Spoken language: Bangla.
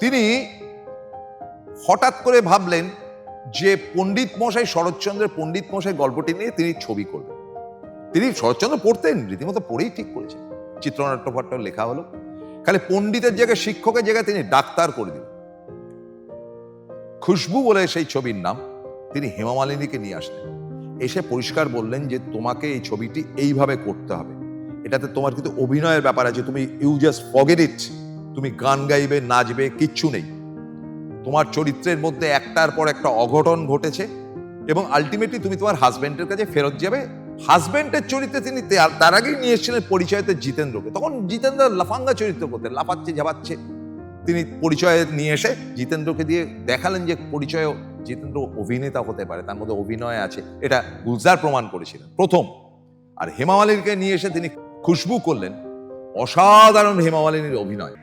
তিনি হঠাৎ করে ভাবলেন যে পণ্ডিত মশাই, শরৎচন্দ্রের পণ্ডিত মশাই গল্পটি নিয়ে তিনি ছবি করবেন। তিনি শরৎচন্দ্র পড়তেন, রীতিমতো পড়েই ঠিক করেছেন। চিত্রনাট্য ফাট্য লেখা হলো। খালি পণ্ডিতের জায়গায় শিক্ষকের জায়গায় তিনি ডাক্তার করে দিলেন। খুশবু বলে সেই ছবির নাম তিনি হেমামালিনীকে নিয়ে আসলেন। এসে পরিষ্কার বললেন যে, তোমাকে এই ছবিটি এইভাবে করতে হবে। এটাতে তোমার কিন্তু অভিনয়ের ব্যাপার আছে। তুমি ইউ জাস্ট ফগেট ইট। তুমি গান গাইবে, নাচবে, কিচ্ছু নেই। তোমার চরিত্রের মধ্যে একটার পর একটা অঘটন ঘটেছে এবং আলটিমেটলি তুমি তোমার হাজবেন্ডের কাছে ফেরত যাবে। হাজবেন্ডের চরিত্রে তিনি তার আগেই নিয়ে এসেছিলেন পরিচয়তে জিতেন্দ্রকে। তখন জিতেন্দ্র লাফাঙ্গা চরিত্র করতেন লাফাচ্ছে, ঝাপাচ্ছে। তিনি পরিচয় নিয়ে এসে জিতেন্দ্রকে দিয়ে দেখালেন যে পরিচয় জিতেন্দ্র অভিনেতা হতে পারে, তার মধ্যে অভিনয় আছে। এটা গুলজার প্রমাণ করেছিলেন। প্রথম। আর হেমামালিনীকে নিয়ে এসে তিনি খুশবু করলেন। অসাধারণ হেমামালিনীর অভিনয়।